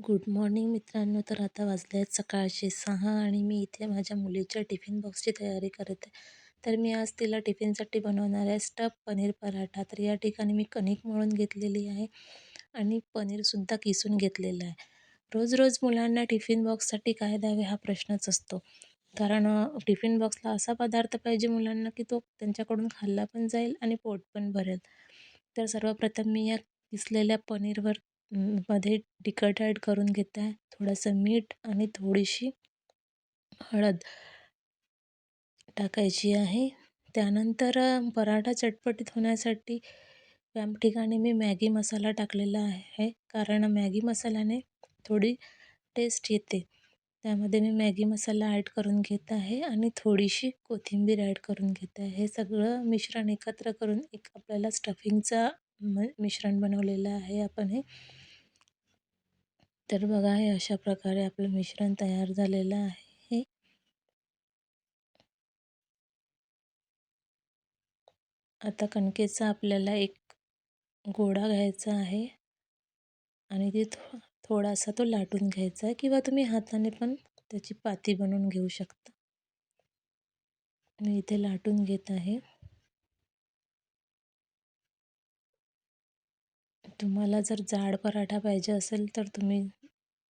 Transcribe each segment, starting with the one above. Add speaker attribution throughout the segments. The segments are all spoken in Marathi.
Speaker 1: गुड मॉर्निंग मित्रांनो. तर आता वाजले आहेत सकाळचे सहा आणि मी इथे माझ्या मुलीच्या टिफिन बॉक्सची तयारी करत. आहे तर मी आज तिला टिफिनसाठी बनवणार आहे स्टफ पनीर पराठा. तर या ठिकाणी मी कणिक मळून घेतलेली आहे आणि पनीरसुद्धा किसून घेतलेलं आहे. रोज रोज मुलांना टिफिन बॉक्ससाठी काय द्यावे हा प्रश्नच असतो. कारण टिफिन बॉक्सला असा पदार्थ पाहिजे मुलांना की तो त्यांच्याकडून खाल्ला पण जाईल आणि पोट पण भरेल. तर सर्वप्रथम मी या किसलेल्या पनीरवर मध्ये तिखट ॲड करून घेत आहे. थोडंसं मीठ आणि थोडीशी हळद टाकायची आहे. त्यानंतर पराठा चटपटीत होण्यासाठी त्या ठिकाणी मी मॅगी मसाला टाकलेला आहे. कारण मॅगी मसाल्याने थोडी टेस्ट येते. त्यामध्ये मी मॅगी मसाला ॲड करून घेत आहे आणि थोडीशी कोथिंबीर ॲड करून घेत आहे. हे सगळं मिश्रण एकत्र करून एक आपल्याला स्टफिंगचा मिश्रण बनवलेलं आहे. आपण हे तर बघा हे अशा प्रकारे आपलं मिश्रण तयार झालेलं आहे. आता कणकेचा आपल्याला एक गोळा घ्यायचा आहे आणि ते थो थोडासा तो लाटून घ्यायचा आहे किंवा तुम्ही हाताने पण त्याची पाती बनवून घेऊ शकता. मी इथे लाटून घेत आहे. तुम्हाला जर जाड पराठा पाहिजे असेल तर तुम्ही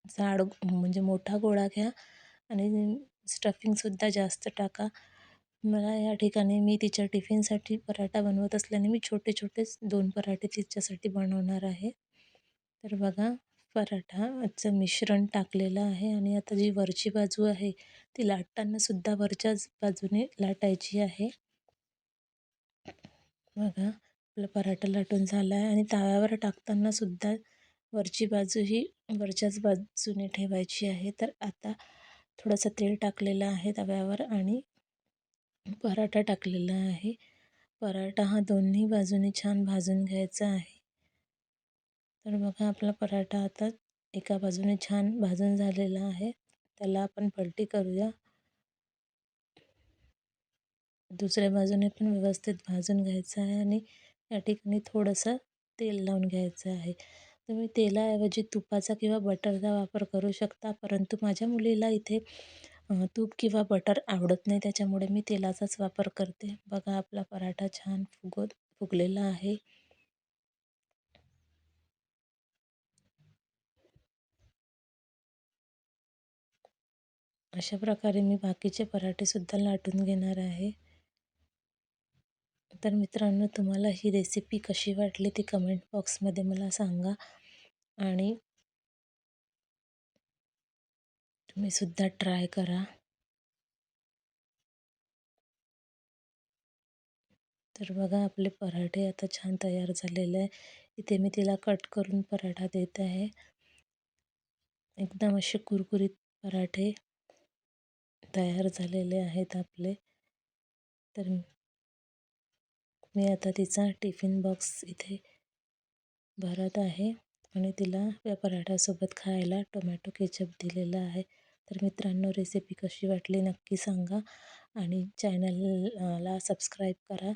Speaker 1: जाड म्हणजे मोठा गोळा घ्या आणि स्टफिंगसुद्धा जास्त टाका. मला या ठिकाणी मी तिच्या टिफिनसाठी पराठा बनवत असल्याने मी छोटे छोटेच दोन पराठे तिच्यासाठी बनवणार आहे. तर बघा पराठाचं मिश्रण टाकलेलं आहे आणि आता जी वरची बाजू आहे ती लाटतानासुद्धा वरच्याच बाजूने लाटायची आहे. बघा आपला पराठा लाटून झाला आहे आणि तव्यावर टाकतानासुद्धा वरची बाजू ही वरच्याच बाजूने ठेवायची आहे. तर आता थोडंसं तेल टाकलेलं आहे तव्यावर आणि पराठा टाकलेला आहे. पराठा हा दोन्ही बाजूने छान भाजून घ्यायचा आहे. तर बघा आपला पराठा आता एका बाजूने छान भाजून झालेला आहे. त्याला आपण पलटी करूया. दुसऱ्या बाजूने पण व्यवस्थित भाजून घ्यायचं आहे आणि या ठिकाणी थोडंसं तेल लावून घ्यायचं आहे. तुम्ही तेलाऐवजी तुपाचा किंवा बटरचा वापर करू शकता. परंतु माझ्या मुलीला इथे तूप किंवा बटर आवडत नाही. त्याच्यामुळे मी तेलाचाच वापर करते. बघा आपला पराठा छान फुगत फुगलेला आहे. अशा प्रकारे मी बाकीचे पराठेसुद्धा लाटून घेणार आहे. तर मित्रांनो तुम्हाला ही रेसिपी कशी वाटली ती कमेंट बॉक्समध्ये मला सांगा. आणि तुम्हीसुद्धा ट्राय करा. तर बघा आपले पराठे आता छान तयार झालेले आहे. इथे मी तिला कट करून पराठा देत आहे. एकदम असे कुरकुरीत पराठे तयार झालेले आहेत आपले. तर मी आता तिचा टिफिन बॉक्स इथे भरत आहे आणि तिला या पराठ्यासोबत खायला टोमॅटो केचप दिलेला आहे. तर मित्रांनो रेसिपी कशी वाटली नक्की सांगा आणि चॅनलला सबस्क्राईब करा.